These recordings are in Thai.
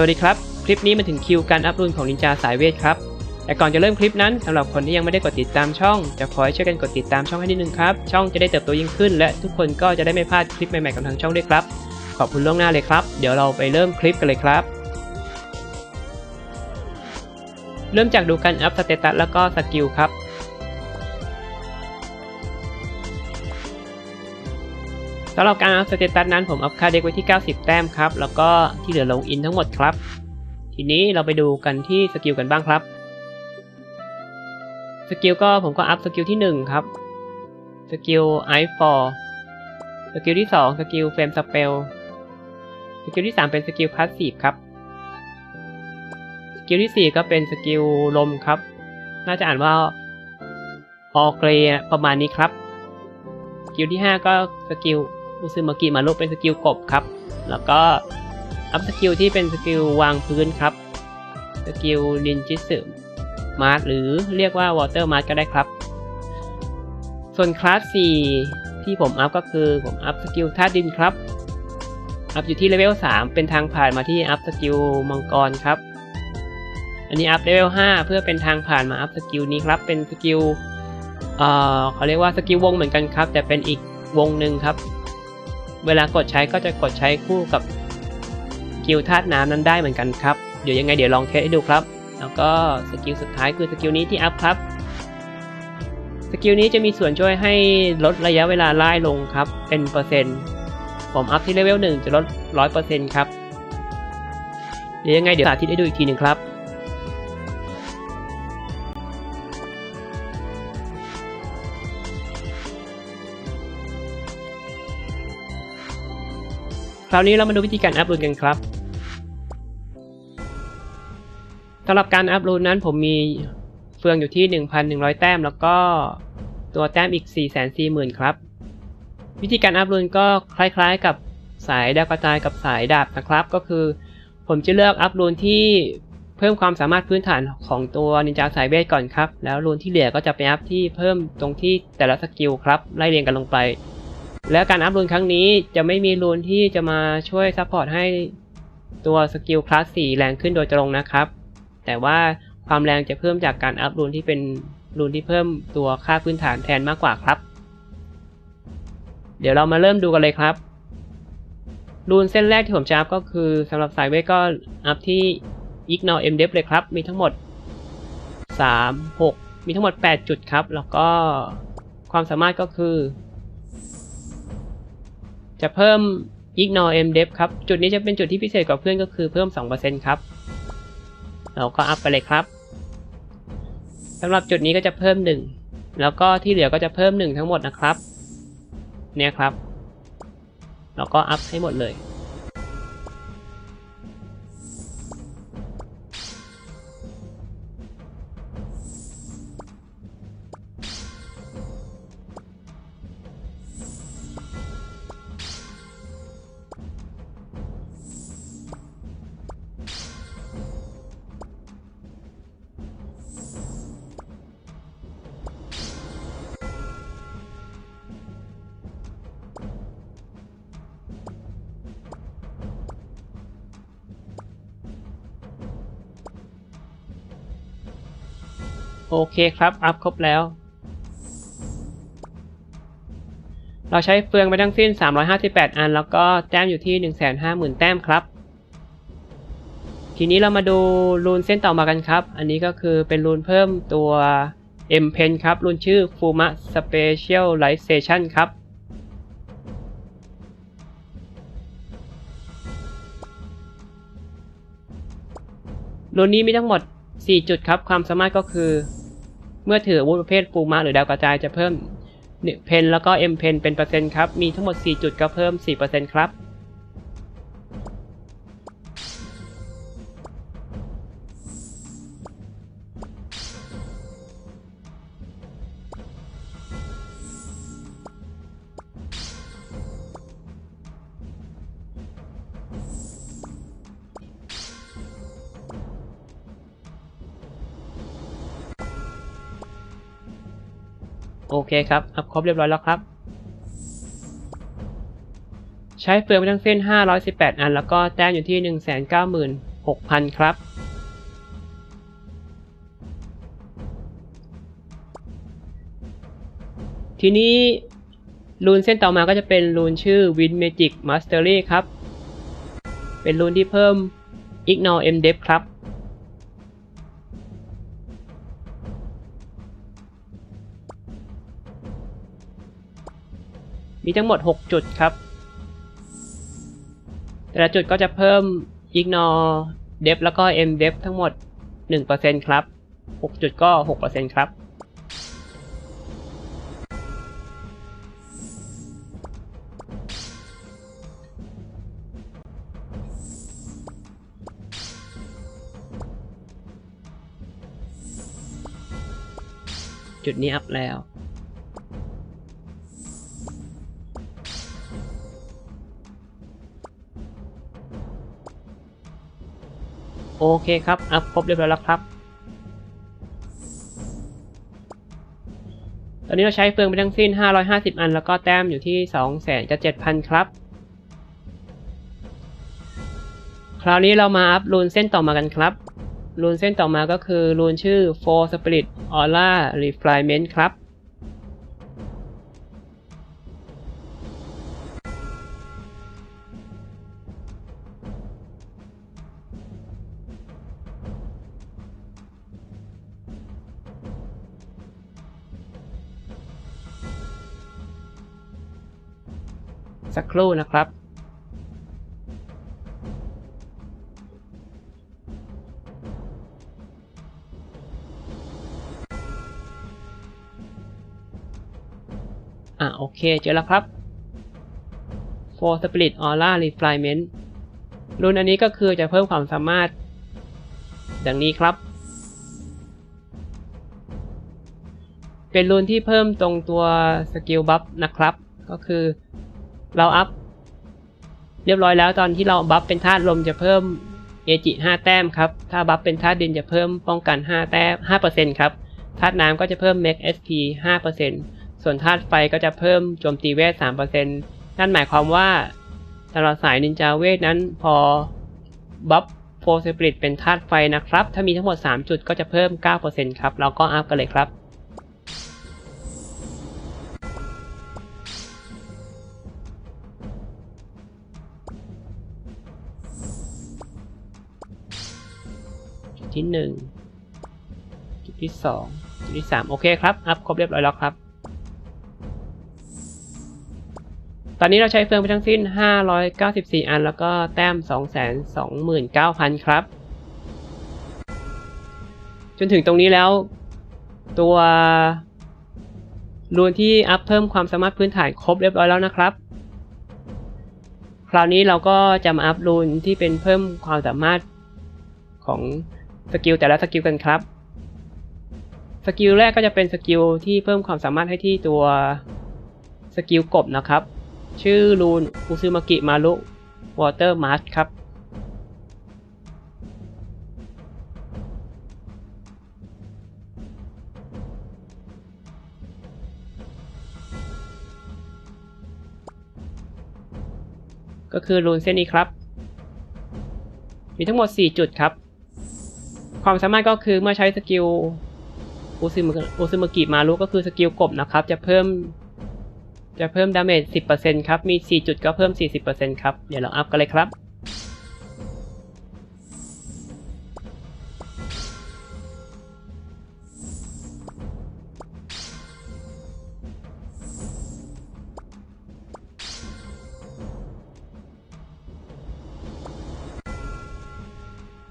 สวัสดีครับ คลิปนี้มาถึงคิวการอัพรุ่นของนินจาสายเวทครับ แต่ก่อนจะเริ่มคลิปนั้นสำหรับคนที่ยังไม่ได้กดติดตามช่อง จะขอให้ช่วยกันกดติดตามช่องให้นิดนึงครับ ช่องจะได้เติบโตยิ่งขึ้น และทุกคนก็จะได้ไม่พลาดคลิปใหม่ๆกับทางช่องด้วยครับ ขอบคุณล่วงหน้าเลยครับ เดี๋ยวเราไปเริ่มคลิปกันเลยครับ เริ่มจากดูการอัพสเตตัสแล้วก็สกิลครับ สำหรับการอัพสเตตัสนั้นผมอัพค่าเด็กไว้ที่ 90 แต้มครับ แล้วก็ที่เหลือลงอินทั้งหมดครับ ทีนี้เราไปดูกันที่สกิลกันบ้างครับ สกิลก็ผมก็อัพสกิลที่ 1 ครับ สกิลไอฟอร์สกิลที่ 2 สกิลเฟรมสเปล สกิลที่ 3 เป็นสกิลพาสซีฟครับ สกิลที่ 4 ก็เป็นสกิลลมครับ น่าจะอ่านว่าออเกรประมาณนี้ครับสกิลที่ 5 ก็สกิล อุซึมากิมารุเป็นสกิลกบครับ แล้วก็อัพสกิลที่เป็นสกิลวางพื้นครับ สกิลนินจิสึมาร์หรือเรียกว่าวอเตอร์มาร์ก็ได้ครับ ส่วนคลาส 4 ที่ผมอัพก็คือผมอัพสกิลธาตุดินครับ อัพอยู่ที่เลเวล 3 เป็นทางผ่านมาที่อัพสกิลมังกรครับ อันนี้อัพเลเวล 5 เพื่อเป็นทางผ่านมาอัพสกิลนี้ครับ เป็นสกิลเอ่อเขาเรียกว่าสกิลวงเหมือนกันครับ แต่เป็นอีกวงหนึ่งครับ เวลากดใช้ก็จะกดใช้คู่กับสกิลธาตุน้ำนั้นได้เหมือนกันครับ เดี๋ยวยังไงเดี๋ยวลองเทสให้ดูครับ แล้วก็สกิลสุดท้ายคือสกิลนี้ที่อัพครับ สกิลนี้จะมีส่วนช่วยให้ลดระยะเวลาไล่ลงครับ เป็นเปอร์เซ็นต์ ผมอัพที่เลเวลหนึ่งจะลดร้อยเปอร์เซ็นต์ครับ เดี๋ยวยังไงเดี๋ยวสาธิตให้ดูอีกทีหนึ่งครับ คราวนี้เรามาดูวิธีการอัพรูนกันครับสำหรับการอัพรูนนั้นผมมีเฟืองอยู่ที่ 1,100 แต้ม แล้วก็ตัวแต้มอีก 440,000 ครับ วิธีการอัพรูนก็คล้ายๆ กับสายดาวกระจายกับสายดาบนะครับ ก็คือ ผมจะเลือกอัพรูนที่เพิ่มความสามารถพื้นฐานของตัวนินจาสายเวทก่อนครับ แล้วรูนที่เหลือก็จะไปอัพที่เพิ่มตรงที่แต่ละสกิลครับไล่เรียงกันลงไป แล้วการอัพรูนครั้งนี้จะไม่มีรูนที่จะมาช่วยซัพพอร์ตให้ตัวสกิลคลาส4แรงขึ้นโดยตรงนะครับ แต่ว่าความแรงจะเพิ่มจากการอัพรูนที่เป็นรูนที่เพิ่มตัวค่าพื้นฐานแทนมากกว่าครับ เดี๋ยวเรามาเริ่มดูกันเลยครับ รูนเส้นแรกที่ผมจะอัพก็คือสำหรับสายเวทก็อัพที่ ignore m d e p เลยครับ มีทั้งหมด 3 6 มีทั้งหมด 8 จุดครับ แล้วก็ความสามารถก็คือ จะเพิ่ม ignore m d e p ครับ จุดนี้จะเป็นจุดที่พิเศษกว่าเพื่อนก็คือเพิ่ม 2%ครับ เราก็อัพไปเลยครับสำหรับจุดนี้ก็จะเพิ่ม 1 แล้วก็ที่เหลือก็จะเพิ่ม 1 ทั้งหมดนะครับ เนี่ยครับ เราก็อัพให้หมดเลย โอเคครับ อัพครบแล้ว เราใช้เฟืองไปทั้งสิ้น 358 อัน แล้วก็แต้มอยู่ที่ 150,000 แต้มครับ ทีนี้เรามาดูรูนเส้นต่อมากันครับ อันนี้ก็คือเป็นรูนเพิ่มตัว M Pen ครับรูนชื่อ Fuma Specialization ครับรูนนี้มีทั้งหมด 4 จุดครับ ความสามารถก็คือ เมื่อถืออาวุธประเภทฟูมาหรือดาวกระจายจะเพิ่มเพนแล้วก็เอ็มเพนเป็นเปอร์เซ็นต์ครับ มีทั้งหมด 4 จุดก็เพิ่ม 4%ครับ คครับ อัพครบเรียบร้อยแล้วครับ ใช้เฟืองไปทั้งสิ้น 518 อัน แล้วก็แต้มอยู่ที่6,000 ครับ ทีนี้รูนเส้นต่อมาก็จะเป็นรูนชื่อ Win Magic Mastery ครับ เป็นรูนที่เพิ่ม Ignore M Depth ครับ มีทั้งหมด 6 จุดครับ แต่ละจุดก็จะเพิ่ม Ignore Depth แล้วก็ M Depth ทั้งหมด 1%ครับ 6 จุดก็ 6%ครับจุดนี้อัพแล้ว โอเคครับ อัพครบเรียบร้อยแล้วครับ ตอนนี้เราใช้เฟืองไปทั้งสิ้น 550 อัน แล้วก็แต้มอยู่ที่2 7 0 0 0 ครับ คราวนี้เรามาอัพรูนเส้นต่อมากันครับ รูนเส้นต่อมาก็คือรูนชื่อ Four Spirit Aura Refinement ครับ สักครู่นะครับอะโอเคเจอแล้วครับ For Spirit Aura Refinement รุ่นอันนี้ก็คือจะเพิ่มความสามารถ ดังนี้ครับ เป็นรุ่นที่เพิ่มตรงตัวสกิลบัฟนะครับ ก็คือ เราอัพเรียบร้อยแล้วตอนที่เราบัฟเป็นธาตุลมจะเพิ่มเอจิ5แต้มครับ ถ้าบัฟเป็นธาตุดินจะเพิ่มป้องกัน 5 แต้ม5%ครับ ธาตุน้ำก็จะเพิ่ม Make SP 5%ส่วนธาตุไฟก็จะเพิ่มโจมตีเวท 3%นั่นหมายความว่าสำหรับสายนินจาเวทนั้นพอบัฟโฟสปริตเป็นธาตุไฟนะครับ ถ้ามีทั้งหมด 3 จุดก็จะเพิ่ม 9%ครับ เราก็อัพกันเลยครับ ที่1จุดที่2จุดที่3โอเคครับ อัพครบเรียบร้อยแล้วครับ ตอนนี้เราใช้เฟืองไปทั้งสิ้น 594 อัน แล้วก็แต้ม 229,000 ครับ จนถึงตรงนี้แล้ว ตัวรูนที่อัพเพิ่มความสามารถพื้นฐานครบเรียบร้อยแล้วนะครับ คราวนี้เราก็จะมาอัพรูนที่เป็นเพิ่มความสามารถของ สกิลแต่ละสกิลกันครับสกิลแรกก็จะเป็นสกิลที่เพิ่มความสามารถให้ที่ตัวสกิลกบนะครับ ชื่อรูนอุซึมากิมารุวอเตอร์มาร์ชครับ ก็คือรูนเส้นนี้ครับ มีทั้งหมด 4 จุดครับ ความสามารถก็คือเมื่อใช้สกิลอุซึมอุซึมกิมารุก็คือสกิลกบนะครับ จะเพิ่ม จะเพิ่มดาเมจ 10%ครับ มี 4 จุดก็เพิ่ม 40%ครับ เดี๋ยวเราอัพกันเลยครับ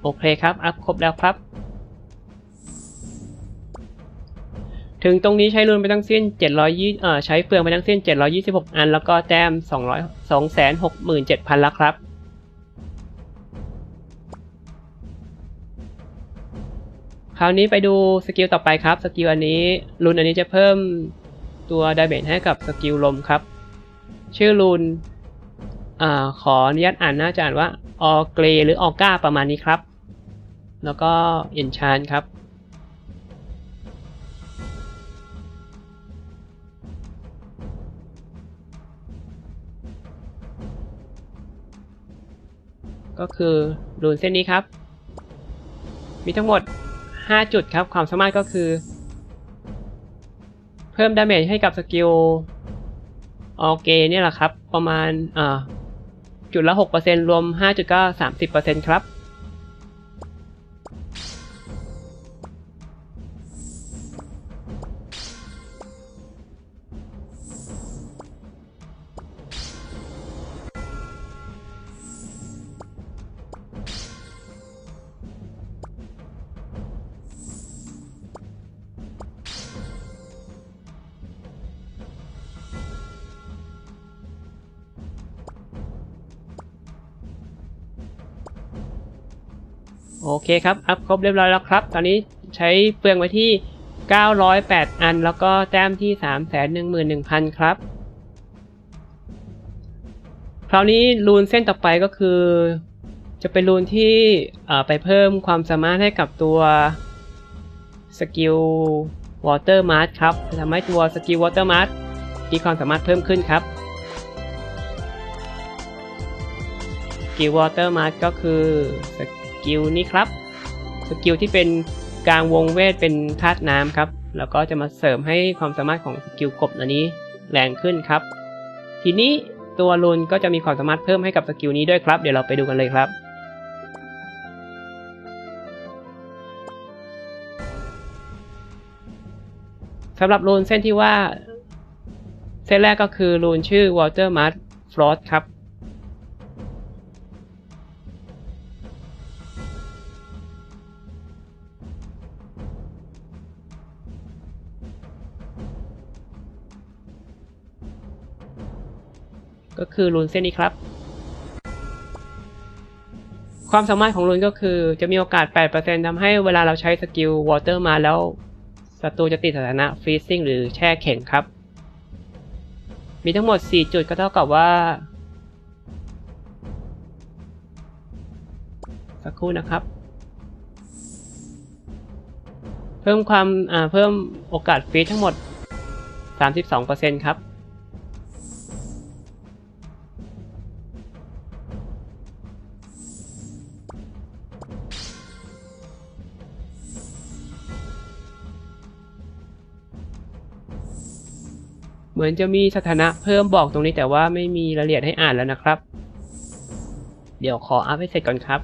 โอเคครับ อัพครบแล้วครับ ถึงตรงนี้ใช้รูนไปทั้งสิ้น720เอ่อใช้เฟืองไปทั้งสิ้น 726 อัน แล้วก็แต้ม 200 267,000แล้วครับ คราวนี้ไปดูสกิลต่อไปครับ สกิลอันนี้รูนอันนี้จะเพิ่มตัวดาเมจให้กับสกิลลมครับ ชื่อรูนอ่าขออนุญาตอ่านน่าจะอ่านว่าออเกรหรือออก้าประมาณนี้ครับ แล้วก็เอ็นชานครับ ก็คือรูนเส้นนี้ครับ มีทั้งหมด 5 จุดครับ ความสามารถก็คือ เพิ่มดาเมจให้กับสกิลออเกเนี่ยแหละครับ ประมาณจุดละ 6%รวม 5 จุดก็ 30%ครับ เคครับ อัพครบเรียบร้อยแล้วครับ ตอนนี้ใช้เปลืองไว้ที่ 908 อัน แล้วก็แต้มที่ 311,000 ครับ คราวนี้รูนเส้นต่อไปก็คือ จะเป็นรูนที่ไปเพิ่มความสามารถให้กับตัวสกิลวอเตอร์มาร์ครับจะทำให้ตัวสกิลวอเตอร์มาร์มีความสามารถเพิ่มขึ้นครับสกิลวอเตอร์มาร์ก็คือ กิลนี้ครับ สกิลที่เป็นกลางวงเวทเป็นธาตุน้ำครับ แล้วก็จะมาเสริมให้ความสามารถของสกิลกบอันนี้แรงขึ้นครับ ทีนี้ตัวรุนก็จะมีความสามารถเพิ่มให้กับสกิลนี้ด้วยครับ เดี๋ยวเราไปดูกันเลยครับ สำหรับรูนเส้นที่ว่า เส้นแรกก็คือรูนชื่อ Water m a r Frost ครับ ก็คือรูนเส้นนี้ครับ ความสามารถของรูนก็คือจะมีโอกาส 8%ทำให้เวลาเราใช้สกิล Water มาแล้วศัตรูจะติดสถานะ Freezing หรือแช่แข็งครับ มีทั้งหมด 4 จุดก็เท่ากับว่า สักครู่นะครับ เพิ่มความเพิ่มโอกาสฟรีทั้งหมด 32%ครับ เหมือนจะมีสถานะเพิ่มบอกตรงนี้แต่ว่าไม่มีรายละเอียดให้อ่านแล้วนะครับ เดี๋ยวขออัพให้เสร็จก่อนครับ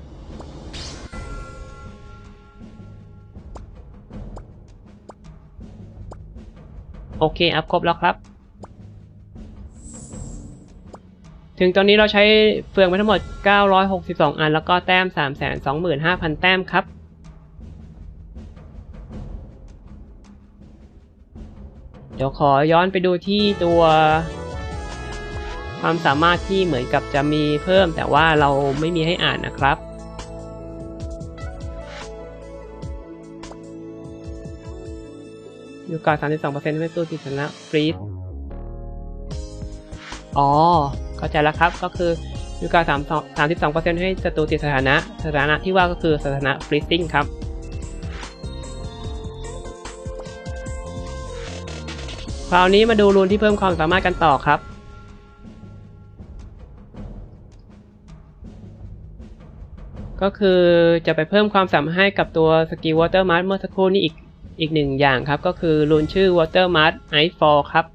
โอเค อัพครบแล้วครับ ถึงตอนนี้เราใช้เฟืองไปทั้งหมด 962 อัน แล้วก็แต้ม 325,000 แต้มครับ เดี๋ยวขอย้อนไปดูที่ตัว ความสามารถที่เหมือนกับจะมีเพิ่มแต่ว่าเราไม่มีให้อ่านนะครับอยู่กับ32%ไม่ตู้ติดชนะฟรีซอ๋อ เข้าใจแล้วครับ ก็คืออยู่กับ32 32%ให้ศัตรูติดสถานะ สถานะที่ว่าก็คือสถานะฟรีซิ่งครับ ราวนี้มาดูรูนที่เพิ่มความสามารถกันต่อครับ ก็คือจะไปเพิ่มความสามารถให้กับตัวสกิล Water Mask เมื่อสักครู่นี้อีกอีกหนึ่งอย่างครับ ก็คือรูนชื่อ Water Mask Ice Fall ครับ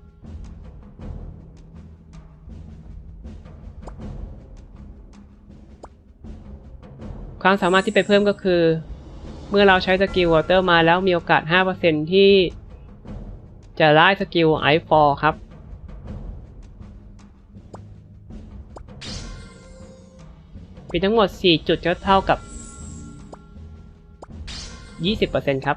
ความสามารถที่ไปเพิ่มก็คือ เมื่อเราใช้สกิล Water มาแล้วมีโอกาส 5%ที่ จะไล่สกิลไอฟอร์ครับ มีทั้งหมด 4 จุดก็เท่ากับ 20%ครับ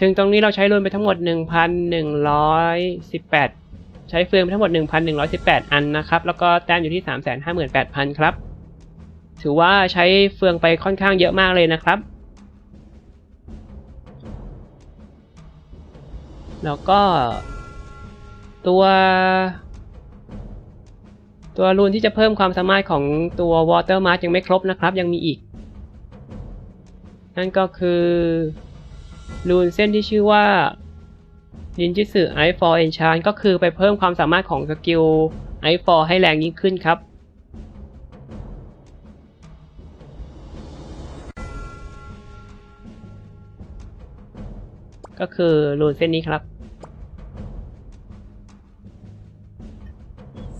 ถึงตรงนี้เราใช้รวมไปทั้งหมด 1,118 ใช้เฟืองไปทั้งหมด 1,118 อันนะครับ แล้วก็แต้มอยู่ที่ 358,000 ครับ ถือว่าใช้เฟืองไปค่อนข้างเยอะมากเลยนะครับ แล้วก็ตัวตัวรูนที่จะเพิ่มความสามารถของตัว Water Mask ยังไม่ครบนะครับ ยังมีอีก นั่นก็คือ รูนเส้นที่ชื่อว่านินจิสึไอฟอร์เอนชานก็คือไปเพิ่มความสามารถของสกิลไอฟอร์ให้แรงยิ่งขึ้นครับ ก็คือรูนเส้นนี้ครับ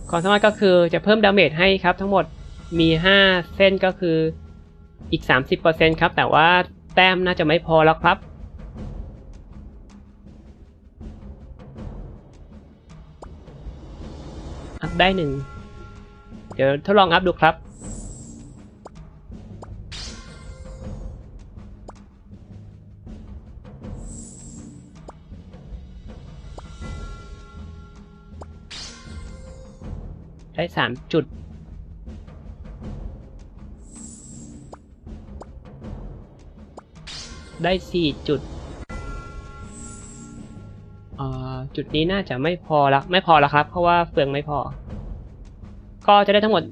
ความสามารถก็คือจะเพิ่มดาเมจให้ครับ ทั้งหมดมี 5 เส้นก็คืออีก 30%ครับ แต่ว่าแต้มน่าจะไม่พอแล้วครับ ได้หนึ่งเดี๋ยวทดลองอัพดูครับ ได้สามจุดได้สี่จุด จุดนี้น่าจะไม่พอละไม่พอแล้วครับ เพราะว่าเฟืองไม่พอ ก็จะได้ทั้งหมด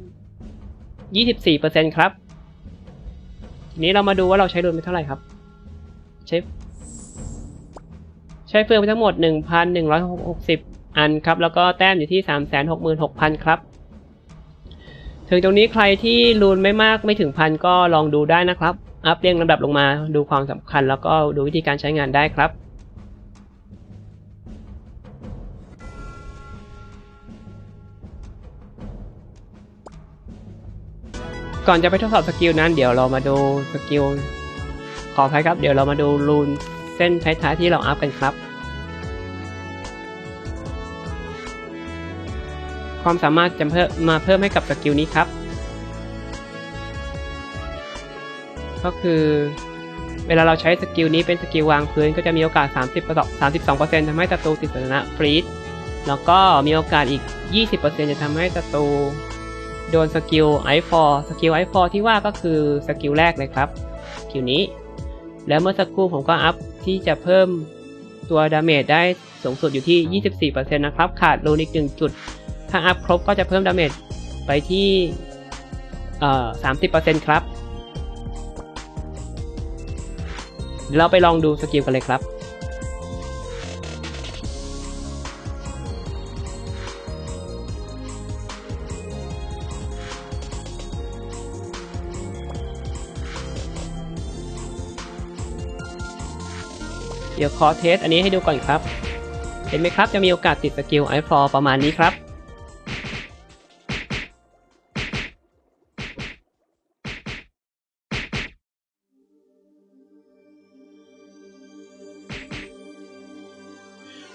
24%ครับ ทีนี้เรามาดูว่าเราใช้รุนไปเท่าไหร่ครับ ใช้ใช้เฟืองไปทั้งหมด 1,160 อันครับ แล้วก็แต้มอยู่ที่ 366,000 ครับ ถึงตรงนี้ใครที่รูนไม่มากไม่ถึงพันก็ลองดูได้นะครับ อัพเรียงลำดับลงมาดูความสำคัญ แล้วก็ดูวิธีการใช้งานได้ครับ ก่อนจะไปทดสอบสกิลนั้นเดี๋ยวเรามาดูสกิลขออภัยครับ เดี๋ยวเรามาดูรูนเส้นท้ายๆที่เราอัพกันครับ ความสามารถจะเพิ่มมาเพิ่มให้กับสกิลนี้ครับ ก็คือเวลาเราใช้สกิลนี้เป็นสกิลวางพื้นก็จะมีโอกาส 30% 32%ทำให้ศัตรูติดสถานะฟรีดแล้วก็มีโอกาสอีก 20%จะทำให้ศัตรู โดนสกิลไอฟอร์สกิลไอฟอร์ที่ว่าก็คือสกิลแรกเลยครับสกิลนี้ แล้วเมื่อสักครู่ผมก็อัพที่จะเพิ่มตัวดาเมจได้สูงสุดอยู่ที่ 24%นะครับ ขาดรูนอีก1จุด ถ้าอัพครบก็จะเพิ่มดาเมจไปที่เอ่อ30%ครับเดี๋ยวเราไปลองดูสกิลกันเลยครับ เดี๋ยวขอเทสอันนี้ให้ดูก่อนครับ เห็นไหมครับจะมีโอกาสติดสกิลไอฟอประมาณนี้ครับ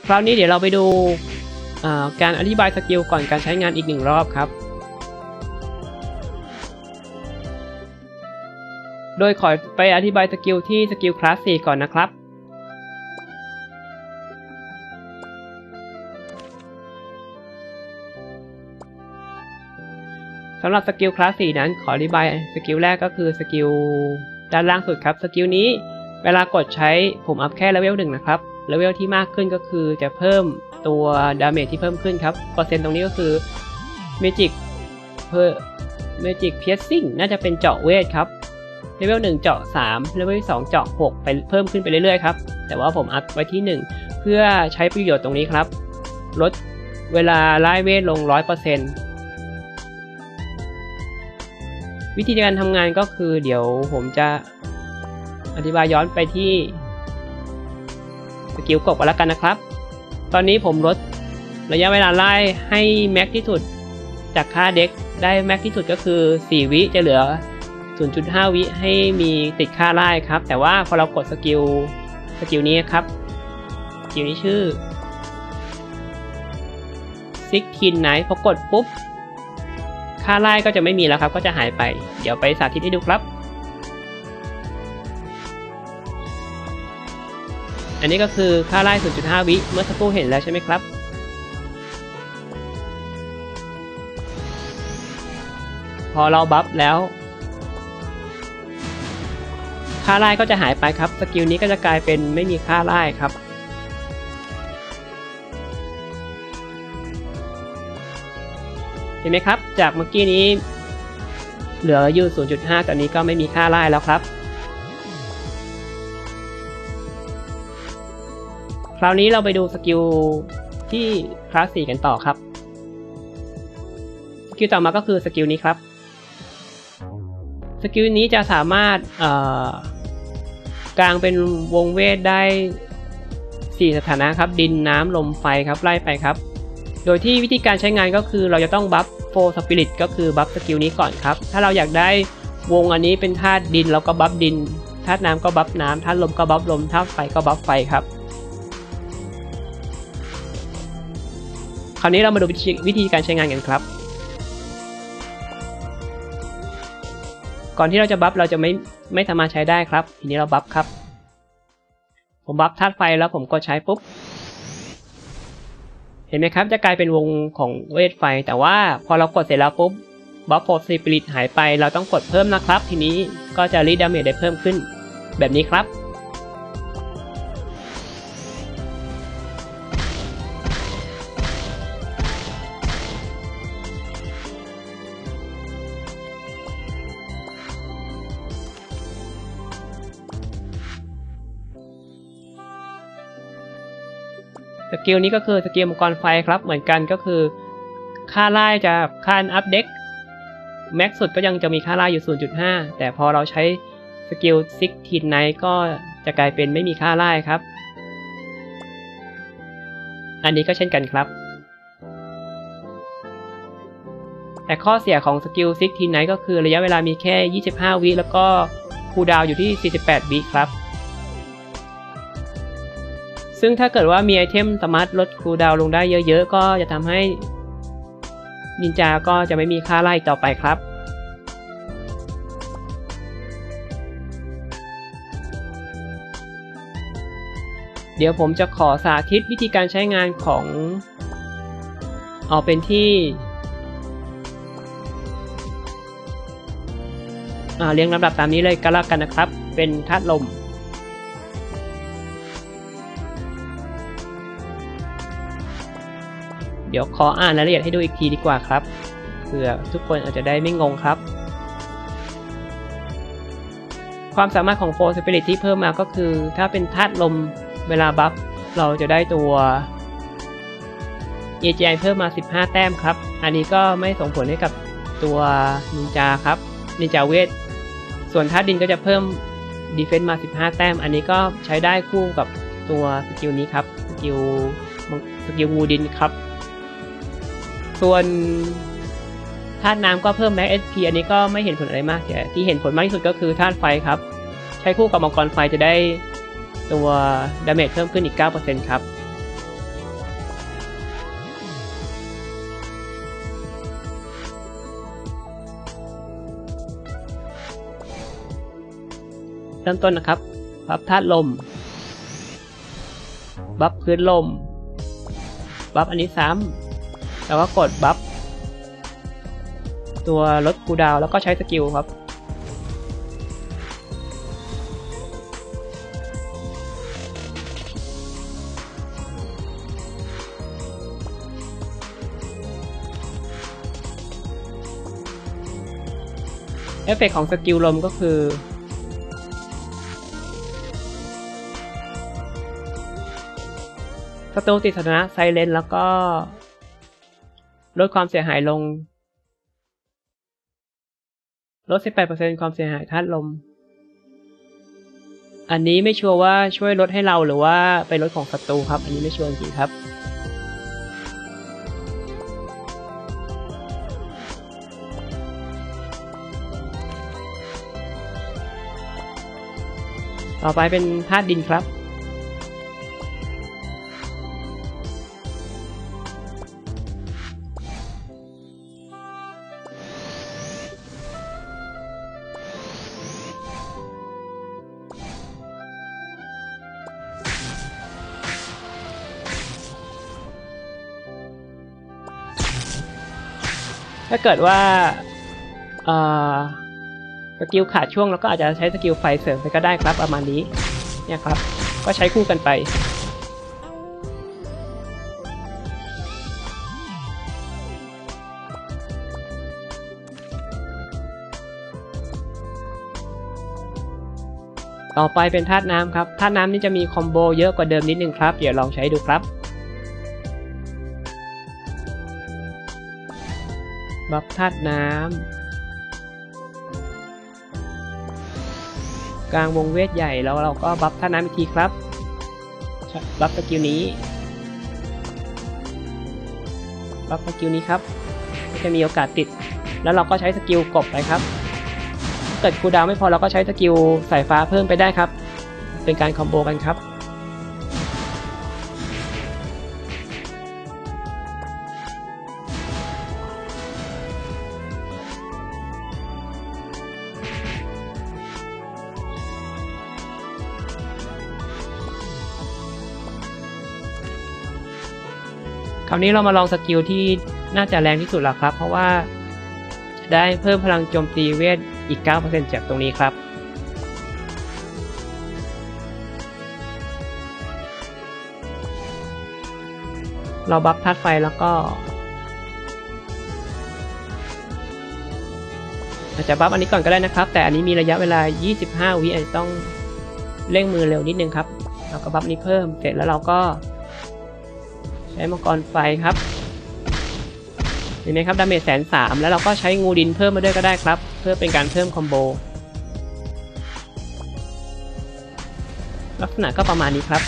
คราวนี้เดี๋ยวเราไปดูการอธิบายสกิลก่อนการใช้งานอีกหนึ่งรอบครับ โดยขอไปอธิบายสกิลที่สกิลคลาส4ก่อนนะครับ สำหรับสกิลคลาส4นั้นขออธิบายสกิลแรกก็คือสกิลด้านล่างสุดครับสกิลนี้เวลากดใช้ผมอัพแค่เลเวลหนึ่งนะครับเลเวลที่มากขึ้นก็คือจะเพิ่มตัวดาเมจที่เพิ่มขึ้นครับเปอร์เซ็นต์ตรงนี้ก็คือเมจิกเพิ่มเมจิกเพียซิ่งน่าจะเป็นเจาะเวทครับเลเวล1เจาะ3เลเวล2เจาะ6ไปเพิ่มขึ้นไปเรื่อยๆครับแต่ว่าผมอัพไว้ที่ 1 เพื่อใช้ประโยชน์ตรงนี้ครับ ลดเวลาไล่เวทลง 100% วิธีการทำงานก็คือเดี๋ยวผมจะอธิบายย้อนไปที่สกิลกบกันแล้วกันนะครับ ตอนนี้ผมลดระยะเวลาไล่ให้แม็กที่สุดจากค่าเด็กได้แม็กที่สุดก็คือ 4 วิจะเหลือ 0.5 วิให้มีติดค่าไล่ครับ แต่ว่าพอเรากดสกิลสกิลนี้ครับสกิลนี้ชื่อซิกทินไนพอกดปุ๊บ ค่าไล่ก็จะไม่มีแล้วครับ ก็จะหายไป เดี๋ยวไปสาธิตให้ดูครับ อันนี้ก็คือค่าไล่ 0.5 วิเมื่อสักครู่เห็นแล้วใช่ไหมครับพอเราบัฟแล้ว ค่าไล่ก็จะหายไปครับ สกิลนี้ก็จะกลายเป็นไม่มีค่าไล่ครับ ห็นไหมครับ จากเมื่อกี้นี้ เหลืออยู่ 0.5 ตอนนี้ก็ไม่มีค่าไล่แล้วครับ คราวนี้เราไปดูสกิลที่คลาสสี่กันต่อครับสกิลต่อมาก็คือสกิลนี้ครับสกิลนี้จะสามารถกลางเป็นวงเวทได้ 4 สถานะครับ ดินน้ำลมไฟครับไล่ไปครับ โดยที่วิธีการใช้งานก็คือเราจะต้องบัฟ โฟสปิริตก็คือบัฟสกิลนี้ก่อนครับ ถ้าเราอยากได้วงอันนี้เป็นธาตุดินเราก็บัฟดินธาตุน้ำก็บัฟน้ำธาตุลมก็บัฟลมธาตุไฟก็บัฟไฟครับ คราวนี้เรามาดูวิธีการใช้งานกันครับ ก่อนที่เราจะบัฟเราจะไม่ไม่สามารถใช้ได้ครับ ทีนี้เราบัฟครับ ผมบัฟธาตุไฟแล้วผมก็ใช้ปุ๊บ ห็นไหมครับจะกลายเป็นวงของเวทไฟ แต่ว่าพอเรากดเสร็จแล้วปุ๊บบัฟโฟสปิริตหายไป เราต้องกดเพิ่มนะครับ ทีนี้ก็จะรีดดาเมจได้เพิ่มขึ้น แบบนี้ครับ กิลนี้ก็คือสกิลมังกรไฟครับ เหมือนกันก็คือ ค่าไล่จะค่าอัพเด็กแม็กสุดก็ยังจะมีค่าไล่อยู่ 0.5 แต่พอเราใช้สกิลซิกทีนไนก็จะกลายเป็นไม่มีค่าไล่ครับ อันนี้ก็เช่นกันครับ แต่ข้อเสียของสกิลซิกทีนไนก็คือระยะเวลามีแค่ 25 วิแล้วก็คูดาวอยู่ที่ 48 วิครับ ซึ่งถ้าเกิดว่ามีไอเทมสามารถลดคูลดาวน์ลงได้เยอะๆ ก็จะทำให้นินจาก็จะไม่มีค่าไล่ต่อไปครับ เดี๋ยวผมจะขอสาธิตวิธีการใช้งานของเอาเป็นที่เรียงลำดับตามนี้เลยก็แล้วกันนะครับ เป็นธาตุลม เดี๋ยวขออ่านรายละเอียดให้ดูอีกทีดีกว่าครับ เพื่อทุกคนอาจจะได้ไม่งงครับ ความสามารถของโฟสปิริตที่เพิ่มมาก็คือ ถ้าเป็นธาตุลมเวลาบัฟเราจะได้ตัว AGI เพิ่มมา 15 แต้มครับ อันนี้ก็ไม่ส่งผลให้กับตัวนินจาครับ นินจาเวท ส่วนธาตุดินก็จะเพิ่มดีเฟนซ์มา 15 แต้ม อันนี้ก็ใช้ได้คู่กับตัวสกิลนี้ครับ สกิลสกิลงูดินครับ ส่วนธาตุน้ำก็เพิ่มแม็กเอสพีอันนี้ก็ไม่เห็นผลอะไรมากแต่ที่เห็นผลมากที่สุดก็คือธาตุไฟครับ ใช้คู่กับมังกรไฟจะได้ตัวดาเมจเพิ่มขึ้นอีก 9%ครับเริ่มต้นนะครับ บัฟธาตุลม บัฟพื้นลม บัฟอันนี้ซ้ำ แล้วก็กดบัฟตัวลดคูดาวแล้วก็ใช้สกิลครับ เอฟเฟกของสกิลลมก็คือศัตรูติดสถานะไซเลนแล้วก็ ลดความเสียหายลง ลด 18%ความเสียหายธาตุลม อันนี้ไม่ชัวร์ว่าช่วยลดให้เราหรือว่าไปลดของศัตรูครับ อันนี้ไม่ชัวร์จริงครับ ต่อไปเป็นธาตุดินครับ เกิดว่าสกิลขาดช่วงเราก็อาจจะใช้สกิลไฟเสริมไปก็ได้ครับประมาณนี้เนี่ยครับ ก็ใช้คู่กันไปต่อไปเป็นธาตุน้ำครับ ธาตุน้ำนี่จะมีคอมโบเยอะกว่าเดิมนิดนึงครับ เดี๋ยวลองใช้ดูครับ บัฟธาตุน้ำกลางวงเวทใหญ่แล้วเราก็บัฟธาตุน้ำอีกทีครับ บัฟสกิลนี้ บัฟสกิลนี้ครับจะมีโอกาสติด แล้วเราก็ใช้สกิลกบไปครับถ้าเกิดคูดาวไม่พอเราก็ใช้สกิลสายฟ้าเพิ่มไปได้ครับ เป็นการคอมโบกันครับาวนี้เรามาลองสกิลที่น่าจะแรงที่สุดล้วครับ เพราะว่าได้เพิ่มพลังโจมตีเวทอีก 9%จากตรงนี้ครับ เราบัฟธาตุไฟแล้วก็ อาจจะบัฟอันนี้ก่อนก็ได้นะครับ แต่อันนี้มีระยะเวลา 25 วิอาจจะต้องเร่งมือเร็วนิดนึงครับ เราก็บัฟนี้เพิ่มเสร็จแล้วเราก็ ใช้มังกรไฟครับเห็นไหมครับดาเมจแสนสามแล้วเราก็ใช้งูดินเพิ่มมาด้วยก็ได้ครับ เพื่อเป็นการเพิ่มคอมโบลักษณะก็ประมาณนี้ครับ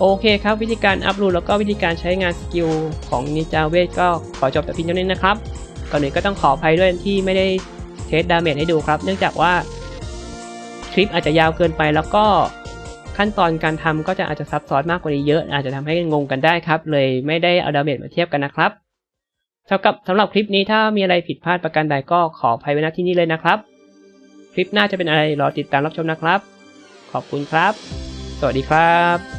โอเคครับ วิธีการอัพรูแล้วก็วิธีการใช้งานสกิลของนิจาเวทก็ขอจบแต่เพียงเท่านี้นะครับ ก่อนอื่นก็ต้องขออภัยด้วยที่ไม่ได้ เทสดาเมจให้ดูครับ เนื่องจากว่าคลิปอาจจะยาวเกินไปแล้วก็ขั้นตอนการทำก็จะอาจจะซับซ้อนมากกว่านี้เยอะ อาจจะทำให้งงกันได้ครับ เลยไม่ได้เอาดาเมจมาเทียบกันนะครับสำหรับสำหรับคลิปนี้ถ้ามีอะไรผิดพลาดประการใดก็ขออภัยไว้ณที่นี้เลยนะครับ คลิปหน้าจะเป็นอะไรรอติดตามรับชมนะครับ ขอบคุณครับ สวัสดีครับ